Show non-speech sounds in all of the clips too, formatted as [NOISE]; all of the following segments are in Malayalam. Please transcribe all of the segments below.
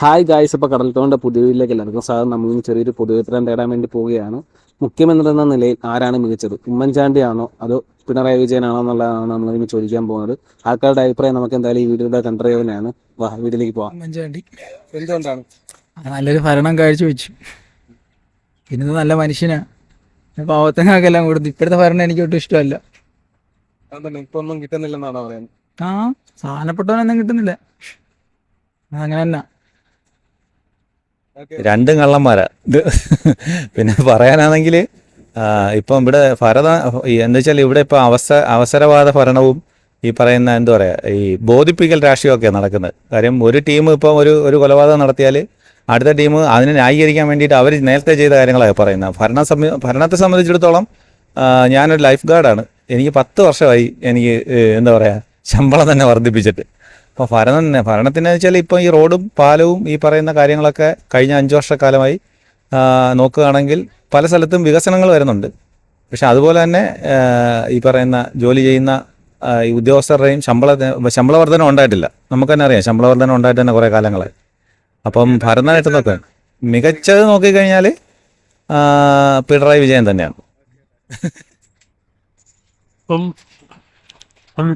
ഹായ് ഗായ്സ് ഇപ്പോൾ കടൽത്തോണ്ട പുതിയതിലേക്ക് എല്ലാവർക്കും സാർ നമ്മൾ ഇന്ന് ചെറിയൊരു പൊതുവിതരണം തേടാൻ വേണ്ടി പോവുകയാണ്. മുഖ്യമന്ത്രി എന്ന നിലയിൽ ആരാണ് മികച്ചത്? ഉമ്മൻചാണ്ടിയാണോ അതോ പിണറായി വിജയനാണോ എന്നുള്ളതാണ് നമ്മൾ ഇനി ചോദിക്കാൻ പോകുന്നത്. ആൾക്കാരുടെ അഭിപ്രായം നമുക്ക് എന്തായാലും ഈ വീഡിയോയുടെ കണ്ടറിയുന്നതാണ് വാ വീട്ടിലേക്ക് പോവാം. ഉമ്മൻചാണ്ടി. എന്തുകൊണ്ടാണ്? നല്ലൊരു ഭരണം കാഴ്ചവെച്ചു പിന്നെ നല്ല മനുഷ്യനാണ് പാവത്തങ്ങൾക്കെല്ലാം കൊടുത്തു ഇപ്പോഴത്തെ ഭരണം എനിക്ക് ഒട്ടും ഇഷ്ടമല്ല. ഇപ്പൊ ഒന്നും കിട്ടുന്നില്ലെന്നാണോ പറയുന്നത്? ആ സാധനപ്പെട്ടവനൊന്നും കിട്ടുന്നില്ല. അങ്ങനെ തന്നെ രണ്ടും കള്ളന്മാരാ. ഇത് പിന്നെ പറയാനാണെങ്കിൽ ഇപ്പം ഇവിടെ ഭരത എന്താ വെച്ചാൽ ഇവിടെ ഇപ്പം അവസ അവസരവാദ ഭരണവും ഈ പറയുന്ന എന്താ പറയുക ഈ ബോധിപ്പിക്കൽ രാഷ്ട്രീയമൊക്കെയാണ് നടക്കുന്നത്. കാര്യം ഒരു ടീം ഇപ്പം ഒരു ഒരു കൊലപാതകം നടത്തിയാൽ അടുത്ത ടീം അതിനെ ന്യായീകരിക്കാൻ വേണ്ടിയിട്ട് അവർ നേരത്തെ ചെയ്ത കാര്യങ്ങളാണ് പറയുന്നത്. ഭരണ ഭരണത്തെ സംബന്ധിച്ചിടത്തോളം ഞാനൊരു ലൈഫ് ഗാർഡാണ് എനിക്ക് പത്ത് വർഷമായി എനിക്ക് എന്താ പറയുക ശമ്പളം തന്നെ വർദ്ധിപ്പിച്ചിട്ട്. അപ്പോൾ ഭരണം ഭരണത്തിന് വെച്ചാൽ ഇപ്പോൾ ഈ റോഡും പാലവും ഈ പറയുന്ന കാര്യങ്ങളൊക്കെ കഴിഞ്ഞ അഞ്ച് വർഷക്കാലമായി നോക്കുകയാണെങ്കിൽ പല സ്ഥലത്തും വികസനങ്ങൾ വരുന്നുണ്ട്. പക്ഷെ അതുപോലെ തന്നെ ഈ പറയുന്ന ജോലി ചെയ്യുന്ന ഈ ഉദ്യോഗസ്ഥരുടെയും ശമ്പള ശമ്പള വർധന ഉണ്ടായിട്ടില്ല. നമുക്ക് തന്നെ അറിയാം ശമ്പള വർധന ഉണ്ടായിട്ട് തന്നെ കുറേ കാലങ്ങളായി. അപ്പം ഭരണമായിട്ട് നോക്കുക മികച്ചത് നോക്കിക്കഴിഞ്ഞാൽ പിണറായി വിജയൻ തന്നെയാണ്. ഇപ്പം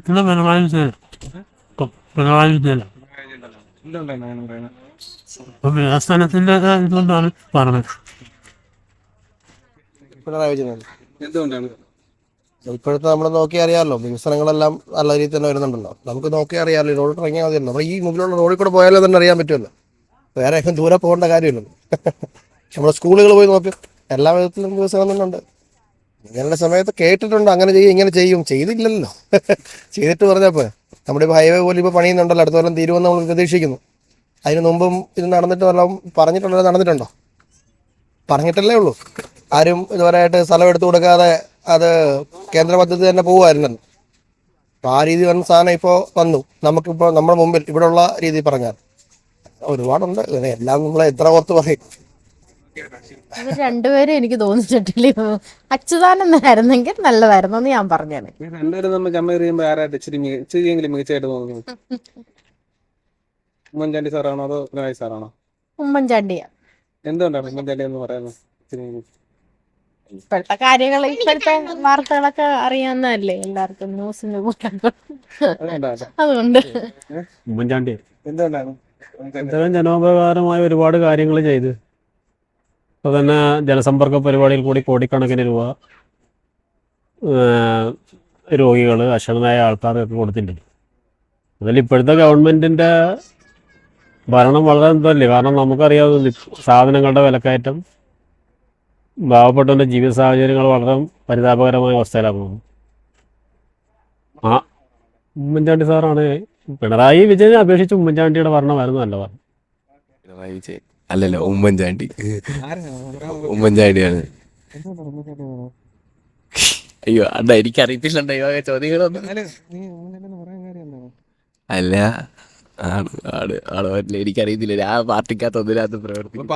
പിണറായി വിജയൻ. വികസനത്തിന്റെ ഇതുകൊണ്ടാണ് പറഞ്ഞത്. പിണറായി എന്തുകൊണ്ടാണ്? ഇപ്പോഴത്തെ നമ്മൾ നോക്കി അറിയാമല്ലോ വികസനങ്ങളെല്ലാം നല്ല രീതിയിൽ തന്നെ വരുന്നുണ്ടല്ലോ. നമുക്ക് നോക്കി അറിയാമല്ലോ റോഡിൽ ഇറങ്ങിയാൽ മതിയല്ലോ. നമ്മൾ ഈ മുമ്പിലുള്ള റോഡിൽ കൂടെ പോയാലേ തന്നെ അറിയാൻ പറ്റുമല്ലോ. വേറെ എങ്ങും ദൂരെ പോകേണ്ട കാര്യമില്ലല്ലോ. [LAUGHS] നമ്മുടെ സ്കൂളുകൾ പോയി നോക്ക്. എല്ലാ വിധത്തിലും വികസനം തന്നെ ഉണ്ട് ഇങ്ങനെയുള്ള സമയത്ത് കേട്ടിട്ടുണ്ട് അങ്ങനെ ചെയ്യും ഇങ്ങനെ ചെയ്യും. ചെയ്തില്ലല്ലോ. [LAUGHS] ചെയ്തിട്ട് പറഞ്ഞപ്പോൾ നമ്മുടെ ഇപ്പോൾ ഹൈവേ പോലും ഇപ്പോൾ പണിയുന്നുണ്ടല്ലോ. അടുത്ത കൊല്ലം തീരുമെന്ന് നമ്മൾ പ്രതീക്ഷിക്കുന്നു. അതിന് മുമ്പും ഇത് നടന്നിട്ട് വല്ലതും പറഞ്ഞിട്ടുണ്ടോ? നടന്നിട്ടുണ്ടോ? പറഞ്ഞിട്ടല്ലേ ഉള്ളൂ. ആരും ഇതുവരെയായിട്ട് സ്ഥലം എടുത്തു കൊടുക്കാതെ അത് കേന്ദ്ര പദ്ധതി തന്നെ പോവുമായിരുന്നല്ലോ. അപ്പോൾ ആ രീതി വന്ന സാധനം ഇപ്പോൾ വന്നു. നമുക്കിപ്പോൾ നമ്മുടെ മുമ്പിൽ ഇവിടെയുള്ള രീതി പറഞ്ഞാൽ ഒരുപാടുണ്ട്. എല്ലാം നമ്മളെ എത്ര ഓർത്ത് പറയും. ഇവർ രണ്ടുപേരും എനിക്ക് തോന്നിച്ചിട്ടില്ല. അച്യുതാനന്ദനായിരുന്നെങ്കിൽ നല്ലതായിരുന്നു എന്ന് ഞാൻ പറഞ്ഞാണ് ഈ രണ്ടുപേരും നമ്മൾ കമ്പയർ ചെയ്യുമ്പോൾ ആരായിട്ട് ഇച്ചിരി ഇച്ചിരിയെങ്കിലും മികച്ചതായിട്ട് തോന്നുന്നു? ഉമ്മൻചാണ്ടി സാറാണോ അതോ പിണറായി സാറാണോ? ഉമ്മൻചാണ്ടിയാ. എന്തുകൊണ്ടാണ് ഉമ്മൻചാണ്ടി എന്ന് പറയുന്നത്? ഇച്ചിരി ഇപ്പോഴത്തെ കാര്യങ്ങൾ ഇപ്പോഴത്തെ വാർത്തകളൊക്കെ അറിയാവുന്നതല്ലേ എല്ലാവർക്കും ന്യൂസിന്റെ അതുകൊണ്ട്. ഉമ്മൻചാണ്ടി. എന്തുകൊണ്ടാണ് ജനോപകാരമായ ഒരുപാട് കാര്യങ്ങൾ ചെയ്ത്. ഇപ്പോൾ തന്നെ ജനസമ്പർക്ക പരിപാടിയിൽ കൂടി കോടിക്കണക്കിന് രൂപ രോഗികൾ അക്ഷമനായ ആൾക്കാർക്കൊക്കെ കൊടുത്തിട്ടുണ്ട്. അതിൽ ഇപ്പോഴത്തെ ഗവൺമെന്റിന്റെ ഭരണം വളരെ എന്തല്ലേ? കാരണം നമുക്കറിയാവുന്ന സാധനങ്ങളുടെ വിലക്കയറ്റം പാവപ്പെട്ടവന്റെ ജീവിത സാഹചര്യങ്ങൾ വളരെ പരിതാപകരമായ അവസ്ഥയിലാണ് ആ ഉമ്മൻചാണ്ടി സാറാണ് പിണറായി വിജയനെ അപേക്ഷിച്ച് ഉമ്മൻചാണ്ടിയുടെ ഭരണമായിരുന്നു നല്ല പറഞ്ഞു പിണറായി വിജയൻ. അല്ലല്ലോ ഉമ്മൻചാണ്ടി. ഉമ്മൻചാണ്ടിയാണ്. അയ്യോ അണ്ട എനിക്ക് അറിയത്തില്ലണ്ട ഈ വക ചോദ്യങ്ങളൊന്നും. അല്ല ആണ് ആണ് ആണ്. പറ്റില്ല എനിക്കറിയത്തില്ല. ഞാൻ പാർട്ടിക്കകത്ത് ഒന്നിനകത്ത് പ്രവർത്തിക്കും.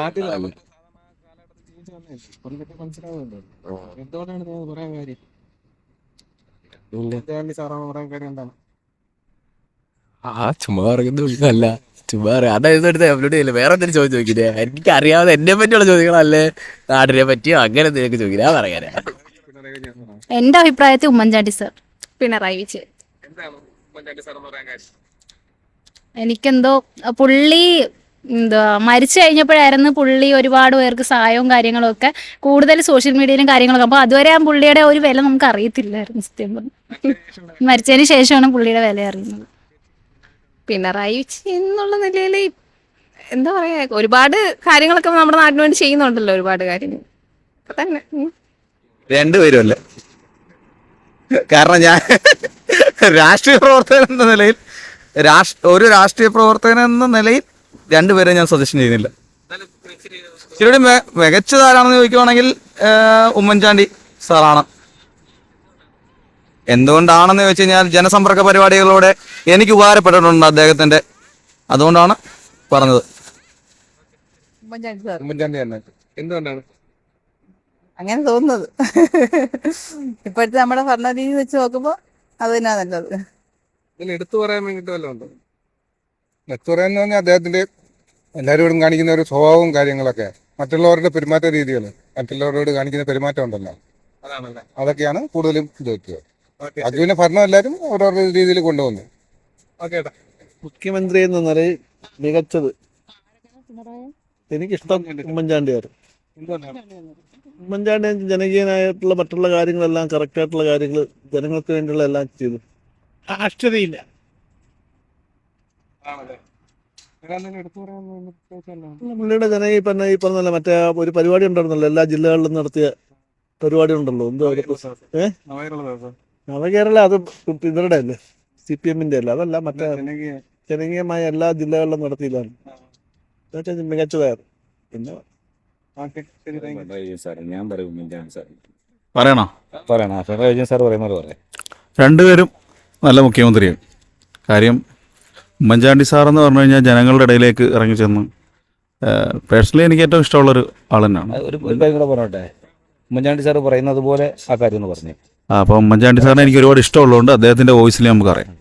ആ ചുമ്മാ പറയുന്ന അല്ല ചുമ്മാ പറയാം. അതായത് എടുത്ത് അപ്ലോഡ് ചെയ്യില്ല വേറെ എന്തെങ്കിലും ചോദ്യം ചോദിക്കില്ലേ എനിക്ക് അറിയാവുന്ന എന്നെ പറ്റിയുള്ള ചോദ്യങ്ങളല്ലേ? നാടിനെ പറ്റിയോ? അങ്ങനെ എന്തെങ്കിലും ചോദിക്കില്ല ഞാൻ പറയാനാ എന്റെ അഭിപ്രായത്തിൽ ഉമ്മൻചാണ്ടി സർ പിണറായി വിജയൻ. എനിക്കെന്തോ പുള്ളി എന്താ മരിച്ചു കഴിഞ്ഞപ്പോഴായിരുന്നു പുള്ളി ഒരുപാട് പേർക്ക് സഹായവും കാര്യങ്ങളും ഒക്കെ കൂടുതൽ സോഷ്യൽ മീഡിയയിലും കാര്യങ്ങളൊക്കെ. അപ്പോൾ അതുവരെ ആ പുള്ളിയുടെ ഒരു വില നമുക്ക് അറിയത്തില്ലായിരുന്നു സത്യം പറഞ്ഞു. മരിച്ചതിന് ശേഷമാണ് പുള്ളിയുടെ വില അറിയുന്നത്. പിണറായി വിജയൻ എന്നുള്ള നിലയിൽ എന്താ പറയാ ഒരുപാട് കാര്യങ്ങളൊക്കെ നമ്മുടെ നാടിന് വേണ്ടി ചെയ്യുന്നുണ്ടല്ലോ ഒരുപാട് കാര്യങ്ങൾ തന്നെ. ഉം. രണ്ടുപേരും കാരണം ഞാൻ രാഷ്ട്രീയ പ്രവർത്തകൻ എന്ന നിലയിൽ ഒരു രാഷ്ട്രീയ പ്രവർത്തകൻ എന്ന നിലയിൽ രണ്ടുപേരെ ഞാൻ സജഷൻ ചെയ്യുന്നില്ല. ഇച്ചിരി മികച്ചതാരാണെന്ന് ചോദിക്കുവാണെങ്കിൽ ഉമ്മൻചാണ്ടി സാറാണ്. എന്തുകൊണ്ടാണെന്ന് വെച്ച് കഴിഞ്ഞാൽ ജനസമ്പർക്ക പരിപാടികളോടെ എനിക്ക് ഉപകാരപ്പെട്ടിട്ടുണ്ട് അദ്ദേഹത്തിന്റെ അതുകൊണ്ടാണ് പറഞ്ഞത്. എന്തുകൊണ്ടാണ്? അങ്ങനെ തോന്നുന്നത്. ഇപ്പോഴത്തെ നമ്മുടെ ഭരണരീതി വെച്ച് നോക്കുമ്പോ അത് തന്നെയാ നല്ലത് എടുത്തു പറയാൻ എടുത്തു പറയാന്ന് പറഞ്ഞാൽ അദ്ദേഹത്തിന്റെ എല്ലാവരോടും കാണിക്കുന്ന ഒരു സ്വഭാവവും കാര്യങ്ങളൊക്കെ. മറ്റുള്ളവരുടെ പെരുമാറ്റ രീതികൾ മറ്റുള്ളവരോട് കാണിക്കുന്ന പെരുമാറ്റം ഉണ്ടല്ലോ. അതൊക്കെയാണ് കൂടുതലും ഇത് അത് പിന്നെ ഭരണം എല്ലാവരും ഓരോരോ രീതിയിൽ കൊണ്ടുവന്നു മുഖ്യമന്ത്രി എന്ന നിലയിൽ മികച്ചത് എനിക്കിഷ്ടം ഉമ്മൻചാണ്ടിയായിരുന്നു ഉമ്മൻചാണ്ടി ജനകീയനായിട്ടുള്ള മറ്റുള്ള കാര്യങ്ങളെല്ലാം കറക്റ്റായിട്ടുള്ള കാര്യങ്ങൾ ജനങ്ങൾക്ക് വേണ്ടിയുള്ള എല്ലാം ചെയ്തു. പറയാൻ പുള്ളിയുടെ ജനകീയ ഇപ്പം ഈ പറഞ്ഞല്ല മറ്റേ ഒരു പരിപാടി ഉണ്ടായിരുന്നല്ലോ എല്ലാ ജില്ലകളിലും നടത്തിയ പരിപാടി ഉണ്ടല്ലോ എന്തോ ഏ? നവകേരള കേരള നവകേരള അത് ഇവരുടെ അല്ലേ? സി പി എമ്മിന്റെ അല്ല? അതല്ല മറ്റേ ജനകീയ ജനകീയമായ എല്ലാ ജില്ലകളിലും നടത്തിയതാണ്. അതൊക്കെ മികച്ചതായിരുന്നു. പിന്നെ ഞാൻ പറയും പറയണോ? പറയണം. പിണറായി വിജയൻ സാർ പറയുന്നത് പറയാം. രണ്ടുപേരും നല്ല മുഖ്യമന്ത്രിയാണ് കാര്യം ഉമ്മൻചാണ്ടി സാർ എന്ന് പറഞ്ഞു കഴിഞ്ഞാൽ ജനങ്ങളുടെ ഇടയിലേക്ക് ഇറങ്ങി ചെന്ന് പേഴ്സണലി എനിക്ക് ഏറ്റവും ഇഷ്ടമുള്ളൊരു ആൾ തന്നെയാണ് ഒരു ഒരു കാര്യം കൂടെ പറഞ്ഞോട്ടെ ഉമ്മൻചാണ്ടി സാർ പറയുന്നത് പോലെ ആ കാര്യം പറഞ്ഞു. അപ്പോൾ ഉമ്മൻചാണ്ടി സാറിനെ എനിക്ക് ഒരുപാട് ഇഷ്ടമുള്ളതുകൊണ്ട് അദ്ദേഹത്തിന്റെ വോയിസിൽ നമുക്ക് അറിയാം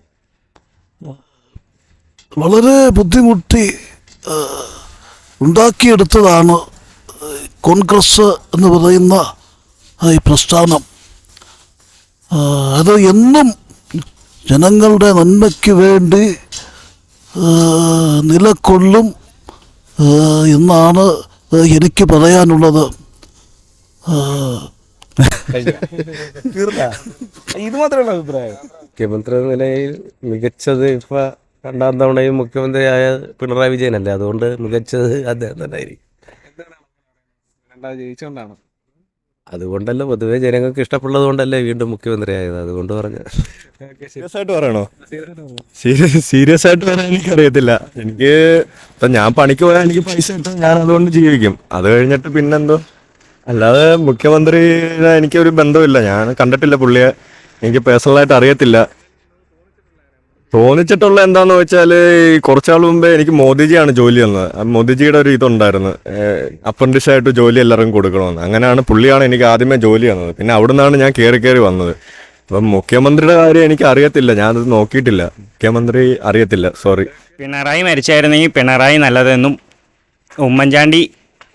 വളരെ ബുദ്ധിമുട്ടി ഉണ്ടാക്കിയെടുത്തതാണ് കോൺഗ്രസ് എന്ന് പറയുന്ന ഈ പ്രസ്ഥാനം. അത് എന്നും ജനങ്ങളുടെ നന്മയ്ക്ക് വേണ്ടി നിലക്കൊള്ളും എന്നാണ് എനിക്ക് പറയാനുള്ളത്. ഇത് മാത്രമല്ല അഭിപ്രായം. മുഖ്യമന്ത്രി എന്ന നിലയിൽ മികച്ചത് ഇപ്പൊ രണ്ടാം തവണയും മുഖ്യമന്ത്രിയായ പിണറായി വിജയനല്ലേ? അതുകൊണ്ട് മികച്ചത് അദ്ദേഹം തന്നെ ആയിരിക്കും. ജയിച്ചുകൊണ്ടാണ് അതുകൊണ്ടല്ല പൊതുവെ ജനങ്ങൾക്ക് ഇഷ്ടപ്പെട്ടത് കൊണ്ടല്ലേ വീണ്ടും മുഖ്യമന്ത്രി ആയത് അതുകൊണ്ട് പറഞ്ഞു. സീരിയസ് ആയിട്ട് പറയണോ? സീരിയസ് ആയിട്ട് പറയാൻ എനിക്ക് അറിയത്തില്ല എനിക്ക് ഇപ്പൊ ഞാൻ പണിക്ക് പോയാൽ എനിക്ക് പൈസ കിട്ടും ഞാൻ അതുകൊണ്ട് ജീവിക്കും. അത് കഴിഞ്ഞിട്ട് പിന്നെന്തോ? അല്ലാതെ മുഖ്യമന്ത്രി എനിക്ക് ഒരു ബന്ധമില്ല. ഞാൻ കണ്ടിട്ടില്ല പുള്ളിയെ. എനിക്ക് പേഴ്സണലായിട്ട് അറിയത്തില്ല. തോന്നിച്ചിട്ടുള്ള എന്താന്ന് വെച്ചാൽ കുറച്ചാൾ മുമ്പേ എനിക്ക് മോദിജിയാണ് ജോലി തന്നത്. മോദിജിയുടെ ഒരു ഇതുണ്ടായിരുന്നു. അപ്രന്റീസായിട്ട് ജോലി എല്ലാവർക്കും കൊടുക്കണമെന്ന്. അങ്ങനെയാണ് പുള്ളിയാണ് എനിക്ക് ആദ്യമേ ജോലി തന്നത്. പിന്നെ അവിടെ നിന്നാണ് ഞാൻ കയറി കയറി വന്നത്. അപ്പം മുഖ്യമന്ത്രിയുടെ കാര്യം എനിക്ക് അറിയത്തില്ല. ഞാനത് നോക്കിയിട്ടില്ല. മുഖ്യമന്ത്രി അറിയത്തില്ല. സോറി. പിണറായി മരിച്ചായിരുന്നെങ്കിൽ പിണറായി നല്ലതെന്നും ഉമ്മൻചാണ്ടി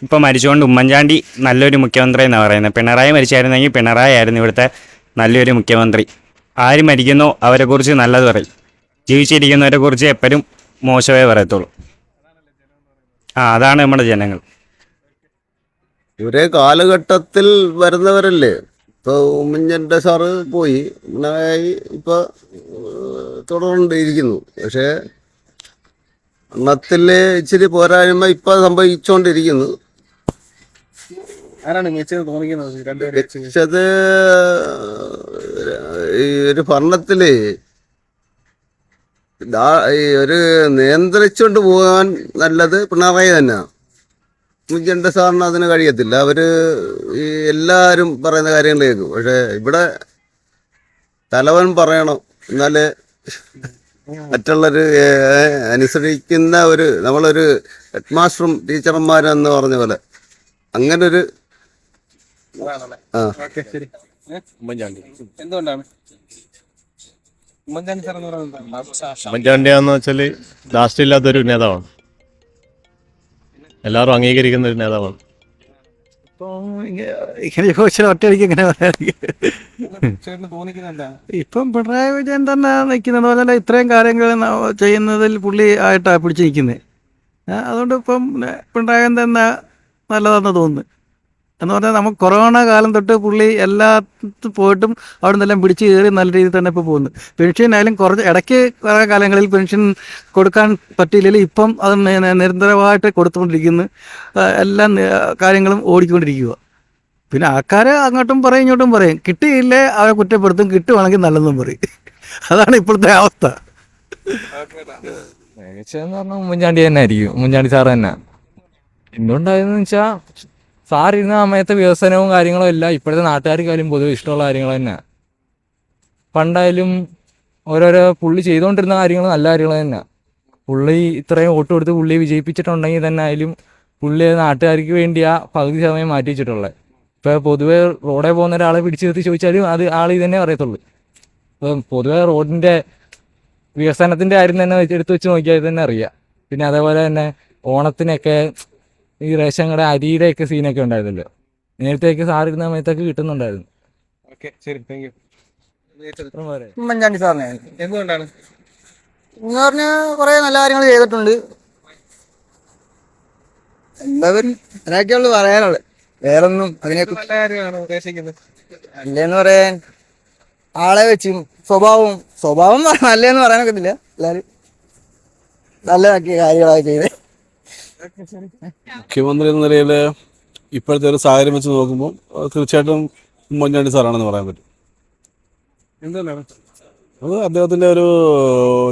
ഇപ്പം മരിച്ചുകൊണ്ട് ഉമ്മൻചാണ്ടി നല്ലൊരു മുഖ്യമന്ത്രി എന്നാണ് പറയുന്നത് പിണറായി മരിച്ചായിരുന്നെങ്കിൽ പിണറായി ആയിരുന്നു ഇവിടുത്തെ നല്ലൊരു മുഖ്യമന്ത്രി. ആര് മരിക്കുന്നോ അവരെക്കുറിച്ച് നല്ലത് പറയും. ജീവിച്ചിരിക്കുന്നവരെ കുറിച്ച് എപ്പോഴും മോശമേ പറയത്തുള്ളൂ. ആ അതാണ് നമ്മുടെ ജനങ്ങൾ. ഒരേ കാലഘട്ടത്തിൽ വരുന്നവരല്ലേ? ഇപ്പൊ ഉമ്മൻചാണ്ടി സാറ് പോയി. പിണറായി ഇപ്പൊ തുടർന്നിരിക്കുന്നു പക്ഷേ അന്നത്തിലെ ഇച്ചിരി പോരായ്മ ഇപ്പൊ സംഭവിച്ചുകൊണ്ടിരിക്കുന്നു ആരാണ് മികച്ചത് തോന്നിക്കുന്നത് ഈ ഒരു ഭരണത്തിൽ ഒരു നിയന്ത്രിച്ചുകൊണ്ട് പോകാൻ നല്ലത് പിണറായി തന്നെ. ഉമ്മൻചാണ്ടി സാറിന് അതിന് കഴിയത്തില്ല. അവർ ഈ എല്ലാരും പറയുന്ന കാര്യങ്ങൾ കേൾക്കും പക്ഷെ ഇവിടെ തലവൻ പറയണം. എന്നാലേ മറ്റുള്ളൊരു ഏഹ്, അനുസരിക്കുന്ന ഒരു നമ്മളൊരു ഹെഡ് മാസ്റ്ററും ടീച്ചർമാരും എന്ന് പറഞ്ഞ പോലെ അങ്ങനെ ഒരു അതാണല്ലേ ആ ഓക്കെ ശരി ഏ? ഉമ്മൻചാണ്ടി. എന്തുകൊണ്ടാണ്? ഉമ്മൻചാണ്ടി സാർ എന്ന് പറയുന്നത്? ഉമ്മൻചാണ്ടിയാന്ന് വെച്ചാൽ ലാസ്റ്റ് ഇല്ലാത്തൊരു നേതാവാണ്. എല്ലാവരും അംഗീകരിക്കുന്ന ഒരു നേതാവാണ്. ഇപ്പം ഇങ്ങ- ഇങ്ങനെ ചോദിച്ചാൽ ഒറ്റയടിക്ക് ഇങ്ങനെ പറയാതിരിക്കും. ചേട്ടന് തോന്നിക്കുന്നത് എന്താണ് ഇപ്പം പിണറായി വിജയൻ തന്നെ നിൽക്കുന്നത് പോലെ ഇത്രയും കാര്യങ്ങൾ ചെയ്യുന്നതിൽ പുള്ളി ആയിട്ടാണ് പിടിച്ച് നിൽക്കുന്നത് അതുകൊണ്ട് ഇപ്പം പിണറായി തന്നെ നല്ലതാണെന്ന് തോന്നുന്നു. എന്ന് പറഞ്ഞാൽ നമുക്ക് കൊറോണ കാലം തൊട്ട് പുള്ളി എല്ലാ പോയിട്ടും അവിടെ നിന്നെല്ലാം പിടിച്ച് കയറി നല്ല രീതിയിൽ തന്നെ ഇപ്പോൾ പോകുന്നു. പെൻഷൻ ആയാലും കുറച്ച് ഇടയ്ക്ക് കുറേ കാലങ്ങളിൽ പെൻഷൻ കൊടുക്കാൻ പറ്റിയില്ലെങ്കിൽ ഇപ്പം അത് നിരന്തരമായിട്ട് കൊടുത്തുകൊണ്ടിരിക്കുന്നു. എല്ലാ കാര്യങ്ങളും ഓടിക്കൊണ്ടിരിക്കുക പിന്നെ ആൾക്കാരെ അങ്ങോട്ടും പറയും ഇങ്ങോട്ടും പറയും. കിട്ടിയില്ലേ അവരെ കുറ്റപ്പെടുത്തും കിട്ടുവാണെങ്കിൽ നല്ലതെന്നും പറയും. അതാണ് ഇപ്പോഴത്തെ അവസ്ഥ. ഉമ്മൻചാണ്ടി തന്നെ ആയിരിക്കും. ഉമ്മൻചാണ്ടി സാറ് തന്നെ. എന്തുകൊണ്ടായെന്ന് വെച്ചാൽ സാർ ഇരുന്ന സമയത്തെ വികസനവും കാര്യങ്ങളും എല്ലാം ഇപ്പോഴത്തെ നാട്ടുകാർക്കായാലും പൊതുവെ ഇഷ്ടമുള്ള കാര്യങ്ങൾ തന്നെ പണ്ടായാലും ഓരോരോ പുള്ളി ചെയ്തുകൊണ്ടിരുന്ന കാര്യങ്ങൾ നല്ല കാര്യങ്ങൾ തന്നെ പുള്ളി ഇത്രയും വോട്ട് കൊടുത്ത് പുള്ളി വിജയിപ്പിച്ചിട്ടുണ്ടെങ്കിൽ തന്നെ ആയാലും പുള്ളി നാട്ടുകാർക്ക് വേണ്ടി ആ പകുതി സമയം മാറ്റി വെച്ചിട്ടുള്ളത് ഇപ്പോൾ പൊതുവെ റോഡിൽ പോകുന്ന ഒരാളെ പിടിച്ചു നിർത്തി ചോദിച്ചാലും അത് ആൾ ഇത് തന്നെ അറിയത്തുള്ളൂ ഇപ്പം പൊതുവെ റോഡിന്റെ വികസനത്തിന്റെ കാര്യം തന്നെ എടുത്തു വെച്ച് നോക്കിയാൽ തന്നെ അറിയാം. പിന്നെ അതേപോലെ തന്നെ ഓണത്തിനൊക്കെ ഈ റേഷൻ കട അരിയുടെയൊക്കെ സീനൊക്കെ ഉണ്ടായിരുന്നല്ലോ. നേരത്തെയൊക്കെ സാറിരുന്ന സമയത്തൊക്കെ കിട്ടുന്നുണ്ടായിരുന്നു. ഓക്കെ ശരി താങ്ക് യു ഉമ്മൻചാണ്ടി സാറിനെ. എന്തുകൊണ്ടാണ്? എന്ന് പറഞ്ഞാൽ കുറേ നല്ല കാര്യങ്ങൾ ചെയ്തിട്ടുണ്ട്. എന്തായാലും അതിനൊക്കെയുള്ളു പറയാനുള്ളത് വേറൊന്നും അതിനെ നല്ല കാര്യമാണ് ഉദ്ദേശിക്കുന്നത്? നല്ലതെന്ന് പറയാൻ ആളെ വെച്ചും സ്വഭാവവും സ്വഭാവം നല്ലതെന്ന് പറയാനൊക്കത്തില്ല. എല്ലാവരും നല്ലതാക്കിയ കാര്യങ്ങളൊക്കെ ചെയ്ത്. മുഖ്യമന്ത്രി എന്ന നിലയിൽ ഇപ്പോഴത്തെ ഒരു സാഹചര്യം വെച്ച് നോക്കുമ്പോൾ തീർച്ചയായിട്ടും ഉമ്മൻചാണ്ടി സാറാണെന്ന് പറയാൻ പറ്റും. അത് അദ്ദേഹത്തിന്റെ ഒരു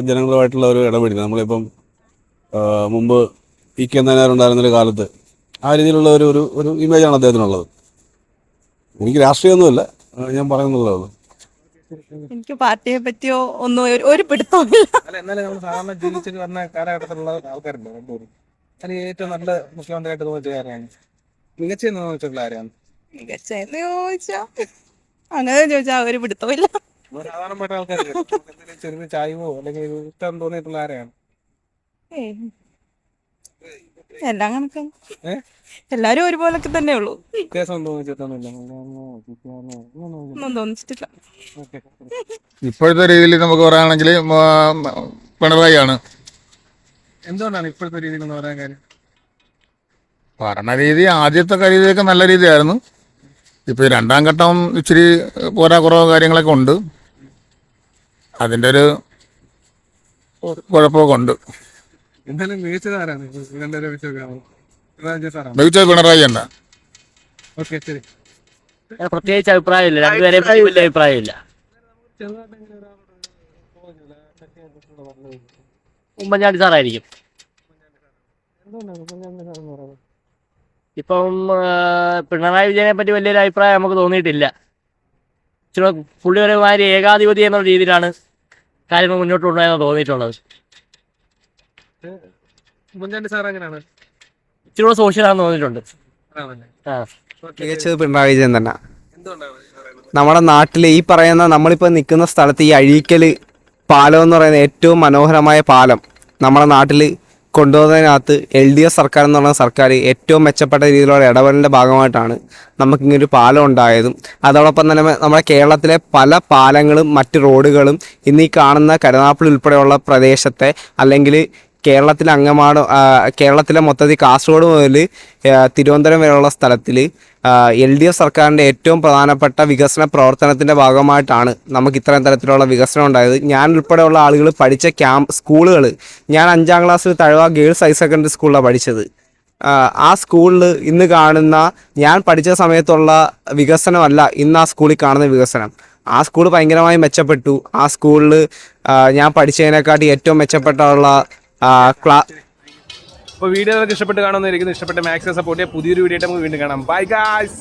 ജനങ്ങളുമായിട്ടുള്ള ഒരു ഇടപെടൽ. നമ്മളിപ്പം മുമ്പ് ഇ കെ നായനാരുണ്ടായിരുന്നൊരു കാലത്ത് ആ രീതിയിലുള്ള ഒരു ഒരു ഒരു ഇമേജാണ് അദ്ദേഹത്തിനുള്ളത്. എനിക്ക് രാഷ്ട്രീയമൊന്നുമില്ല. ഞാൻ പറയുന്നുള്ളത് അത് എനിക്ക് പാർട്ടിയെ പറ്റിയോ ഒന്നും ഒരു- പിടുത്തമില്ല അല്ല എന്നാലും നമ്മൾ സാധാരണ ജീവിച്ചിട്ട് വന്ന കാലഘട്ടത്തിലുള്ള ആൾക്കാരുണ്ട്? രണ്ടുപേരും ഏറ്റവും നല്ല മുഖ്യമന്ത്രിയായിട്ട് തോന്നിയത് ആരെയാണ് മികച്ചെന്ന് തോന്നിച്ചിട്ടുള്ള ആരെയാണ് മികച്ചെന്ന് ചോദിച്ചാ അങ്ങനെ ചോദിച്ചാ ഒരു പിടുത്തമില്ല. സാധാരണപ്പെട്ട ആൾക്കാർ ചെറിയ ചായവോ അല്ലെങ്കിൽ ഇഷ്ടം തോന്നിയിട്ടുള്ള ആരെയാണ് ഏയ്. എല്ലാം കണക്കും? എല്ലാരും ഒരുപോലൊക്കെ തന്നെ ഉള്ളൂ. വ്യത്യാസം തോന്നിച്ചിട്ടൊന്നുമില്ല. ഒന്നും തോന്നിച്ചിട്ടില്ല. ഓക്കെ. ഇപ്പോഴത്തെ രീതിയിൽ നമുക്ക് പറയുകയാണെങ്കിൽ പിണറായിയാണ്. എന്തുകൊണ്ടാണ് ഇപ്പോഴത്തെ രീതിയിൽ എന്ന് പറയാൻ കാര്യം? ഭരണരീതി ആദ്യത്തെ രീതിയൊക്കെ നല്ല രീതിയായിരുന്നു. ഇപ്പോൾ ഈ രണ്ടാം ഘട്ടം ഇച്ചിരി പോരാ കുറവ് കാര്യങ്ങളൊക്കെ ഉണ്ട്. അതിന്റെ ഒരു കുഴപ്പമൊക്കെ ഉണ്ട്. എന്തായാലും മികച്ചത് ആരാണ് പിണറായി ഓക്കെ ശരി. പ്രത്യേകിച്ച് അഭിപ്രായമില്ല. രണ്ടുപേരെയും വലിയ അഭിപ്രായമില്ല. ഉമ്മൻചാണ്ടി സാറായിരിക്കും. ഇപ്പം പിണറായി വിജയനെ പറ്റി വലിയൊരു അഭിപ്രായം നമുക്ക് തോന്നിയിട്ടില്ല. ഇച്ചിരി പുള്ളി ഒരുമാതിരി ഏകാധിപതി എന്നുള്ള രീതിയിലാണ് കാര്യങ്ങൾ മുന്നോട്ട് കൊണ്ടുപോയെന്ന് തോന്നിയിട്ടുള്ളത്. ഉമ്മൻചാണ്ടി സാർ എങ്ങനെയാണ്? ഇച്ചിരി സോഷ്യൽ ആണെന്ന് തോന്നിയിട്ടുണ്ട്. ആ. മികച്ചത് പിണറായി വിജയൻ തന്നെ. എന്തുകൊണ്ടാണ് പറയുന്നത് നമ്മുടെ നാട്ടിൽ ഈ പറയുന്ന നമ്മളിപ്പോൾ നിൽക്കുന്ന സ്ഥലത്ത് ഈ അഴീക്കൽ പാലം എന്ന് പറയുന്ന ഏറ്റവും മനോഹരമായ പാലം. നമ്മുടെ നാട്ടിൽ കൊണ്ടുവന്നതിനകത്ത് എൽ ഡി എഫ് സർക്കാർ എന്ന് പറയുന്ന സർക്കാർ ഏറ്റവും മെച്ചപ്പെട്ട രീതിയിലുള്ള ഇടപെടലിന്റെ ഭാഗമായിട്ടാണ് നമുക്കിങ്ങനൊരു പാലം ഉണ്ടായതും. അതോടൊപ്പം തന്നെ നമ്മുടെ കേരളത്തിലെ പല പാലങ്ങളും മറ്റ് റോഡുകളും ഇന്ന് കാണുന്ന കരുനാപ്പള്ളി ഉൾപ്പെടെയുള്ള പ്രദേശത്തെ അല്ലെങ്കിൽ കേരളത്തിലെ അങ്ങമാട് കേരളത്തിലെ മൊത്തത്തിൽ കാസർഗോഡ് മുതൽ തിരുവനന്തപുരം വരെയുള്ള സ്ഥലത്തിൽ എൽ ഡി എഫ് സർക്കാരിന്റെ ഏറ്റവും പ്രധാനപ്പെട്ട വികസന പ്രവർത്തനത്തിന്റെ ഭാഗമായിട്ടാണ് നമുക്ക് ഇത്രയും തരത്തിലുള്ള വികസനം ഉണ്ടായത്. ഞാൻ ഉൾപ്പെടെയുള്ള ആളുകൾ പഠിച്ച ക്യാമ്പ് സ്കൂളുകൾ ഞാൻ അഞ്ചാം ക്ലാസ്സിൽ തഴവ ഗേൾസ് ഹയർ സെക്കൻഡറി സ്കൂളിലാണ് പഠിച്ചത്. ആ, സ്കൂളിൽ ഇന്ന് കാണുന്ന ഞാൻ പഠിച്ച സമയത്തുള്ള വികസനമല്ല ഇന്ന് ആ സ്കൂളിൽ കാണുന്ന വികസനം. ആ സ്കൂൾ ഭയങ്കരമായി മെച്ചപ്പെട്ടു. ആ സ്കൂളിൽ ഞാൻ പഠിച്ചതിനെക്കാട്ടി ഏറ്റവും മെച്ചപ്പെട്ടുള്ള അപ്പോൾ വീഡിയോ ഇഷ്ടപ്പെട്ട് കാണുന്നതായിരിക്കും ഇഷ്ടപ്പെട്ട മാക്സിമം സപ്പോർട്ട് ചെയ്യുക പുതിയൊരു വീഡിയോ ആയിട്ട് നമുക്ക് വീണ്ടും കാണാം. Bye guys